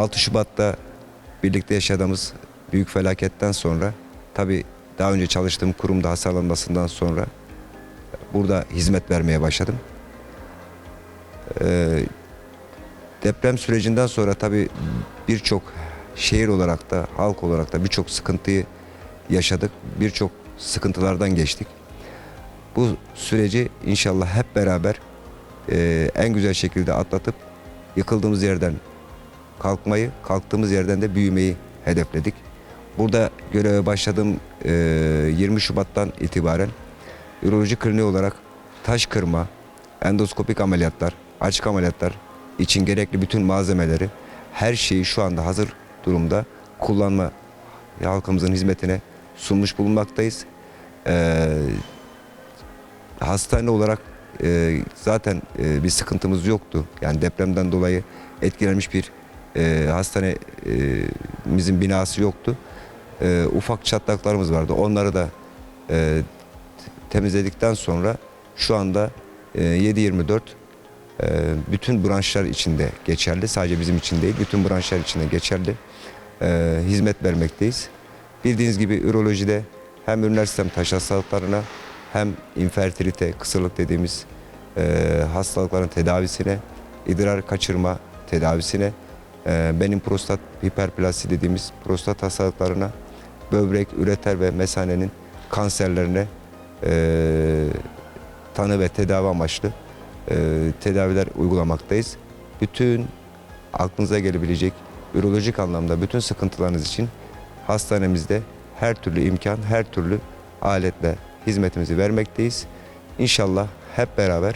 6 Şubat'ta birlikte yaşadığımız büyük felaketten sonra tabii daha önce çalıştığım kurumda hasarlanmasından sonra burada hizmet vermeye başladım. Ee, deprem sürecinden sonra tabii birçok şehir olarak da halk olarak da birçok sıkıntıyı yaşadık. Birçok sıkıntılardan geçtik. Bu süreci inşallah hep beraber e, en güzel şekilde atlatıp yıkıldığımız yerden kalkmayı, kalktığımız yerden de büyümeyi hedefledik. Burada göreve başladığım e, 20 Şubat'tan itibaren üroloji kliniği olarak taş kırma, endoskopik ameliyatlar, açık ameliyatlar için gerekli bütün malzemeleri, her şeyi şu anda hazır durumda kullanma halkımızın hizmetine sunmuş bulunmaktayız. Ee, hastane olarak e, zaten e, bir sıkıntımız yoktu. Yani depremden dolayı etkilenmiş bir e, hastanemizin binası yoktu. E, ufak çatlaklarımız vardı. Onları da e, temizledikten sonra şu anda e, 7-24 e, bütün branşlar içinde geçerli. Sadece bizim için değil, bütün branşlar içinde geçerli. E, hizmet vermekteyiz. Bildiğiniz gibi ürolojide hem üriner sistem taş hastalıklarına hem infertilite, kısırlık dediğimiz e, hastalıkların tedavisine, idrar kaçırma tedavisine, benim prostat hiperplasi dediğimiz prostat hastalıklarına, böbrek, üreter ve mesanenin kanserlerine e, tanı ve tedavi amaçlı e, tedaviler uygulamaktayız. Bütün aklınıza gelebilecek ürolojik anlamda bütün sıkıntılarınız için hastanemizde her türlü imkan, her türlü aletle hizmetimizi vermekteyiz. İnşallah hep beraber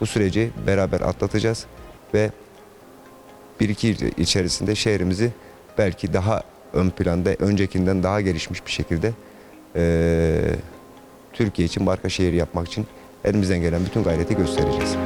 bu süreci beraber atlatacağız ve bir iki içerisinde şehrimizi belki daha ön planda, öncekinden daha gelişmiş bir şekilde eee, Türkiye için marka şehir yapmak için elimizden gelen bütün gayreti göstereceğiz.